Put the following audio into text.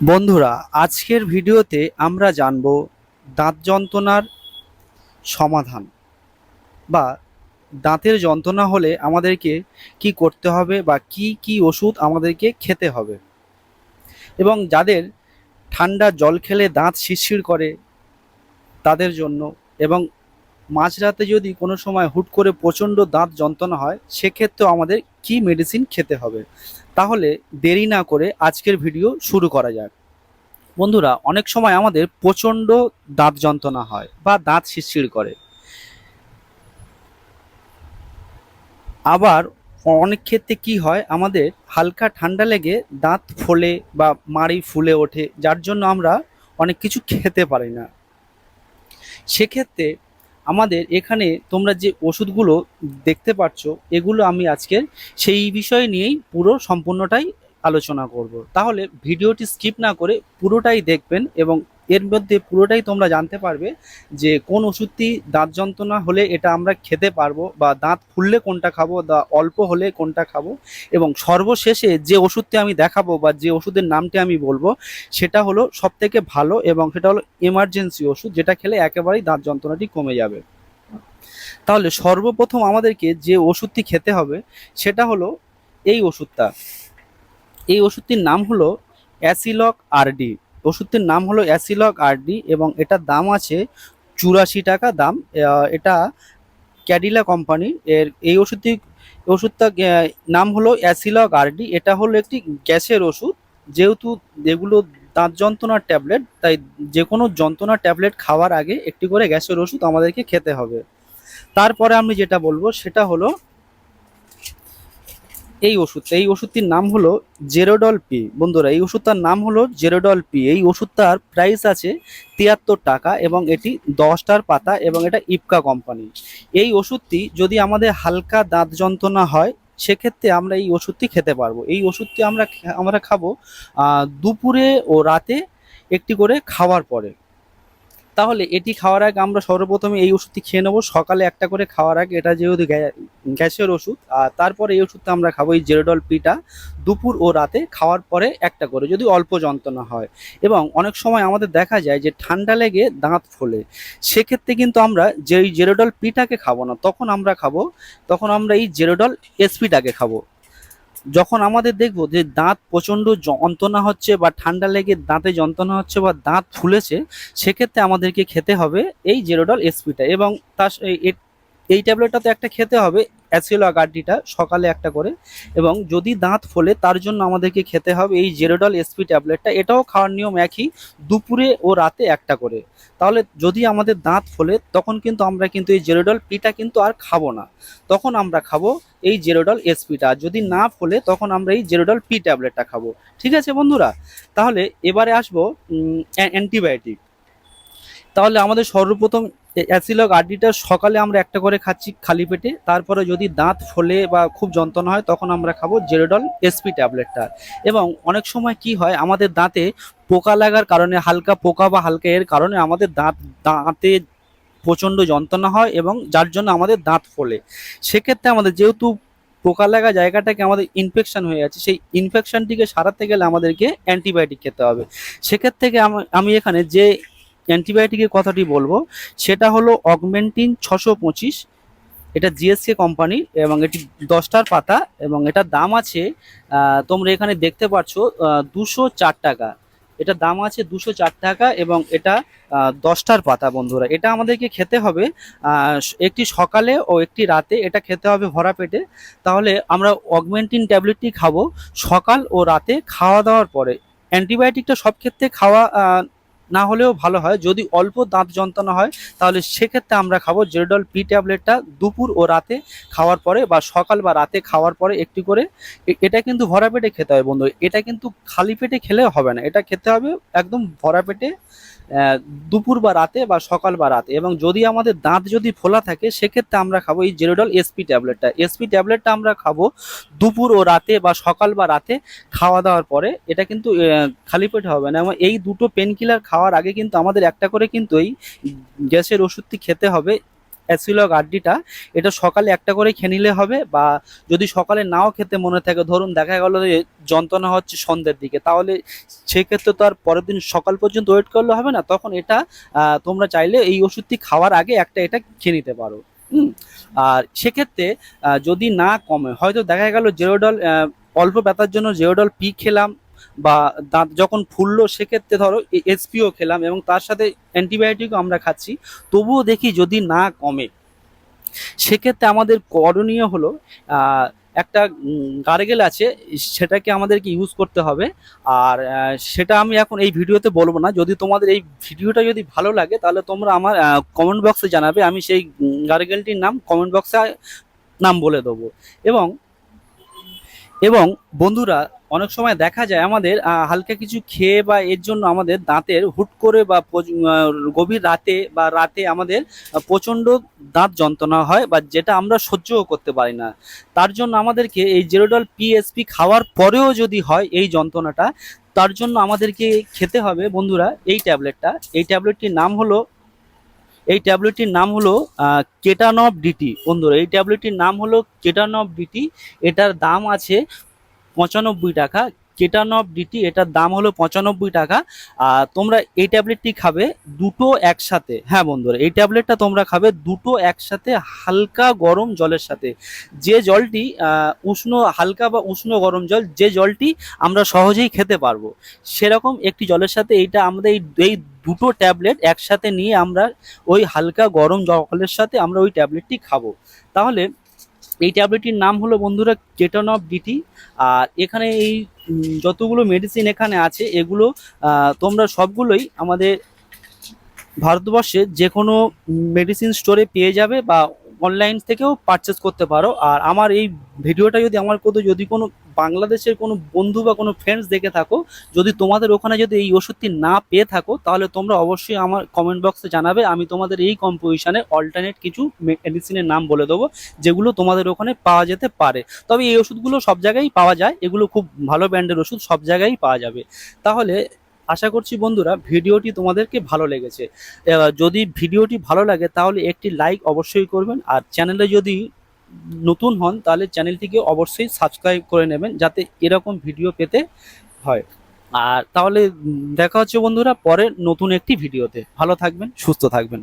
বন্ধুরা, আজকের ভিডিওতে আমরা জানব দাঁত যন্ত্রণার সমাধান বা দাঁতের যন্ত্রণা হলে আমাদেরকে কি করতে হবে বা কি কি ওষুধ আমাদেরকে খেতে হবে এবং যাদের ঠান্ডা জল খেলে দাঁত শিরশির করে তাদের জন্য এবং মাঝরাতে যদি কোনো সময় হুট করে প্রচণ্ড দাঁত যন্ত্রণা হয়, সেক্ষেত্রেও আমাদের কি মেডিসিন খেতে হবে? তাহলে দেরি না করে আজকের ভিডিও শুরু করা যাক। বন্ধুরা, অনেক সময় আমাদের প্রচণ্ড দাঁত যন্ত্রণা হয় বা দাঁত শিরশির করে। আবার অনেক ক্ষেত্রে কি হয়, আমাদের হালকা ঠান্ডা লেগে দাঁত ফোলে বা মাড়ি ফুলে ওঠে, যার জন্য আমরা অনেক কিছু খেতে পারি না। সেক্ষেত্রে আমাদের এখানে তোমরা যে ওষুধগুলো দেখতে পাচ্ছ এগুলো আমি আজকের সেই বিষয় নিয়েই পুরো সম্পূর্ণটাই আলোচনা করব। তাহলে ভিডিওটি স্কিপ না করে পুরোটাই দেখবেন এবং এর মধ্যে পুরোটাই তোমরা জানতে পারবে যে কোন ওষুধটি দাঁত যন্ত্রণা হলে এটা আমরা খেতে পারব বা দাঁত ফুললে কোনটা খাব বা অল্প হলে কোনটা খাব এবং সর্বশেষে যে ওষুধটি আমি দেখাবো বা যে ওষুধের নামটি আমি বলব, সেটা হলো সব থেকে ভালো এবং সেটা হলো এমার্জেন্সি ওষুধ, যেটা খেলে একেবারেই দাঁত যন্ত্রণাটি কমে যাবে। তাহলে সর্বপ্রথম আমাদেরকে যে ওষুধটি খেতে হবে, সেটা হলো এই ওষুধটা। এই ওষুধটির নাম হলো অ্যাসিলক আরডি ওষুধটির নাম হলো অ্যাসিলক আরডি এবং এটার দাম আছে চুরাশি টাকা দাম। এটা ক্যাডিলা কোম্পানি এর এই ওষুধটি, ওষুধটা নাম হলো অ্যাসিলক আরডি। এটা হলো একটি গ্যাসের ওষুধ। যেহেতু এগুলো দাঁত যন্ত্রণার ট্যাবলেট, তাই যে কোনো যন্ত্রণার ট্যাবলেট খাওয়ার আগে একটি করে গ্যাসের ওষুধ আমাদেরকে খেতে হবে। তারপরে আমি যেটা বলব সেটা হলো এই ওষুধ, এই ওষুধটির নাম হলো জেরোডল পি। বন্ধুরা, এই ওষুধটার নাম হলো জেরোডল পি। এই ওষুধটার প্রাইস আছে তিয়াত্তর টাকা এবং এটি দশটার পাতা এবং এটা ইপকা কোম্পানি এই ওষুধটি যদি আমাদের হালকা দাঁত যন্ত্রণা হয়, সেক্ষেত্রে আমরা এই ওষুধটি খেতে পারব। এই ওষুধটি আমরা আমরা খাব দুপুরে ও রাতে একটি করে খাওয়ার পরে। তাহলে এটি খাওয়ার আগে আমরা সর্বপ্রথমে এই ওষুধটি খেয়ে নেব। সকালে একটা করে খাওয়ার আগে এটা যেহেতু গ্যাসের ওষুধ, আর তারপরে এই ওষুধটা আমরা খাব এই জেরোডল পিটা দুপুর ও রাতে খাওয়ার পরে একটা করে, যদি অল্প যন্ত্রণা হয়। এবং অনেক সময় আমাদের দেখা যায় যে ঠান্ডা লেগে দাঁত ফোলে। সেক্ষেত্রে কিন্তু আমরা যে এই জেরোডল পিটাকে খাব না, তখন আমরা খাব, তখন আমরা এই জেরোডল এসপিটাকে খাব। যখন আমাদের দেখব যে দাঁত প্রচণ্ড যন্ত্রণা হচ্ছে বা ঠান্ডা লেগে দাঁতে যন্ত্রণা হচ্ছে বা দাঁত ফুলেছে, সেক্ষেত্রে আমাদেরকে খেতে হবে এই জেরোডল এসপিটা এবং তার এই- এই ট্যাবলেটটা তো একটা খেতে হবে অ্যাসিলো গার্ডিটা সকালে একটা করে এবং যদি দাঁত ফোলে, তার জন্য আমাদেরকে খেতে হবে এই জেরোডল এসপি ট্যাবলেটটা। এটাও খাওয়ার নিয়ম একই, দুপুরে ও রাতে একটা করে। তাহলে যদি আমাদের দাঁত ফোলে, তখন কিন্তু আমরা কিন্তু এই জেরোডল পিটা কিন্তু আর খাব না। তখন আমরা খাব এই জেরোডল এসপিটা। যদি না ফোলে, তখন আমরা এই জেরোডল পি ট্যাবলেটটা খাব। ঠিক আছে বন্ধুরা? তাহলে এবারে আসব অ্যান্টিবায়োটিক। তাহলে আমাদের সর্বপ্রথম অ্যাসিলক আরডিটা সকালে আমরা একটা করে খাচ্ছি খালি পেটে। তারপরে যদি দাঁত ফোলে বা খুব যন্ত্রণা হয়, তখন আমরা খাব জেরোডল এসপি ট্যাবলেটটা। এবং অনেক সময় কি হয়, আমাদের দাঁতে পোকা লাগার কারণে, হালকা পোকা বা হালকা এর কারণে আমাদের দাঁত, দাঁতে প্রচণ্ড যন্ত্রণা হয় এবং যার জন্য আমাদের দাঁত ফোলে। সেক্ষেত্রে আমাদের যেহেতু পোকা লাগা জায়গাটাকে আমাদের ইনফেকশন হয়ে আছে সেই ইনফেকশনটিকে সারাতে গেলে আমাদেরকে অ্যান্টিবায়োটিক খেতে হবে। সেক্ষেত্রে আমি এখানে যে অ্যান্টিবায়োটিকের কথাটি বলব, সেটা হলো অগমেন্টিন ছশো পঁচিশ, এটা জিএসকে কোম্পানি এবং এটি দশটার পাতা এবং এটার দাম আছে তোমরা এখানে দেখতে পাচ্ছ দুশো চার টাকা। এটার দাম আছে দুশো চার টাকা এবং এটা দশটার পাতা বন্ধুরা। এটা আমাদেরকে খেতে হবে একটি সকালে ও একটি রাতে এটা খেতে হবে ভরা পেটে। তাহলে আমরা অগমেন্টিন ট্যাবলেটটি খাব সকাল ও রাতে খাওয়া দাওয়ার পরে। অ্যান্টিবায়োটিকটা সব ক্ষেত্রে খাওয়া না হলেও ভালো হয়। যদি অল্প দাঁত যন্ত্রণা হয়, তাহলে সেক্ষেত্রে আমরা খাব জেরডল পি ট্যাবলেটটা দুপুর ও রাতে খাওয়ার পরে বা সকাল বা রাতে খাওয়ার পরে একটি করে। এটা কিন্তু ভরা পেটে খেতে হবে বন্ধু। এটা কিন্তু খালি পেটে খেলে হবে না। এটা খেতে হবে একদম ভরা পেটে দুপুর বা রাতে বা সকাল বা রাতে। এবং যদি আমাদের দাঁত যদি ফোলা থাকে, সেক্ষেত্রে আমরা খাব এই জেরোডল এসপি ট্যাবলেটটা এসপি ট্যাবলেটটা আমরা খাব দুপুর ও রাতে বা সকাল বা রাতে খাওয়া দাওয়ার পরে। এটা কিন্তু খালি পেটে হবে না। এবং এই দুটো পেন কিলার খাওয়ার আগে কিন্তু আমাদের একটা করে কিন্তু এই গ্যাসের ওষুধটি খেতে হবে, অ্যাসিলক আড্ডিটা। এটা সকালে একটা করে খেয়ে নিলে হবে বা যদি সকালে নাও খেতে মনে থাকে, ধরুন দেখা গেল যন্ত্রণা হচ্ছে সন্ধ্যের দিকে, তাহলে সেক্ষেত্রে তো আর পরের দিন সকাল পর্যন্ত ওয়েট করলে হবে না, তখন এটা তোমরা চাইলে এই ওষুধটি খাওয়ার আগে একটা এটা খেয়ে নিতে পারো। আর সেক্ষেত্রে যদি না কমে, হয়তো দেখা গেল জেরোডল অল্প ব্যথার জন্য জেরোডল পি খেলাম বা দাঁত যখন ফুললো, সেক্ষেত্রে ধরো এসপিও খেলাম এবং তার সাথে অ্যান্টিবায়োটিকও আমরা খাচ্ছি। তবুও দেখি যদি না কমে, সেক্ষেত্রে আমাদের করণীয় হলো একটা গার্গেল আছে, সেটাকে আমাদেরকে ইউজ করতে হবে। আর সেটা আমি এখন এই ভিডিওতে বলব না। যদি তোমাদের এই ভিডিওটা যদি ভালো লাগে, তাহলে তোমরা আমার কমেন্ট বক্সে জানাবে। আমি সেই গার্গেলটির নাম কমেন্ট বক্সে নাম বলে দেবো। এবং এবং বন্ধুরা অনেক সময় দেখা যায় আমাদের হালকা কিছু খেয়ে বা এর জন্য আমাদের দাঁতের হুট করে বা গভীর রাতে বা রাতে আমাদের প্রচণ্ড দাঁত যন্ত্রণা হয় বা যেটা আমরা সহ্যও করতে পারি না। তার জন্য আমাদেরকে এই জেরোডল পিএসপি খাওয়ার পরেও যদি হয় এই যন্ত্রণাটা, তার জন্য আমাদেরকে খেতে হবে বন্ধুরা এই ট্যাবলেটটা। এই ট্যাবলেটটির নাম হলো, এই ট্যাবলেটটির নাম হলো কেটানব ডিটি। বন্ধুরা, এই ট্যাবলেটটির নাম হলো কেটানব ডিটি। এটার দাম আছে পঁচানব্বই টাকা। কেটানব ডিটি, এটার দাম হলো পঁচানব্বই টাকা। আর তোমরা এই ট্যাবলেটটি খাবে দুটো একসাথে। হ্যাঁ বন্ধুরা, এই ট্যাবলেটটা তোমরা খাবে দুটো একসাথে হালকা গরম জলের সাথে। যে জলটি উষ্ণ, হালকা বা উষ্ণ গরম জল, যে জলটি আমরা সহজেই খেতে পারব, সেরকম একটি জলের সাথে এইটা আমাদের এই এই দুটো ট্যাবলেট একসাথে নিয়ে আমরা ওই হালকা গরম জলের সাথে আমরা ওই ট্যাবলেটটি খাব। তাহলে এই ট্যাবলেটটির নাম হলো বন্ধুরা কেটন অফ ডিটি। আর এখানে এই যতগুলো মেডিসিন এখানে আছে, এগুলো তোমরা সবগুলোই আমাদের ভারতবর্ষে যে কোনো মেডিসিন স্টোরে পেয়ে যাবে বা অনলাইন থেকেও পারচেস করতে পারো। আর আমার এই ভিডিওটা যদি আমার কোথাও যদি কোনো বাংলাদেশের কোনো বন্ধু বা কোনো ফ্রেন্ডস দেখে থাকো, যদি তোমাদের ওখানে যদি এই ওষুধটি না পেয়ে থাকো, তাহলে তোমরা অবশ্যই আমার কমেন্ট বক্সে জানাবে। আমি তোমাদের এই কম্পোজিশনে অল্টারনেট কিছু মেডিসিনের নাম বলে দেবো, যেগুলো তোমাদের ওখানে পাওয়া যেতে পারে। তবে এই ওষুধগুলো সব জায়গায় পাওয়া যায়। এগুলো খুব ভালো ব্র্যান্ডের ওষুধ সব জায়গায় পাওয়া যাবে। তাহলে আশা করছি বন্ধুরা ভিডিওটি তোমাদেরকে ভালো লেগেছে। যদি ভিডিওটি ভালো লাগে তাহলে একটি লাইক অবশ্যই করবেন আর চ্যানেলে যদি নতুন হন তাহলে চ্যানেলটিকে অবশ্যই সাবস্ক্রাইব করে নেবেন যাতে এরকম ভিডিও পেতে হয়। আর তাহলে দেখা হচ্ছে বন্ধুরা পরে নতুন একটি ভিডিওতে। ভালো থাকবেন, সুস্থ থাকবেন।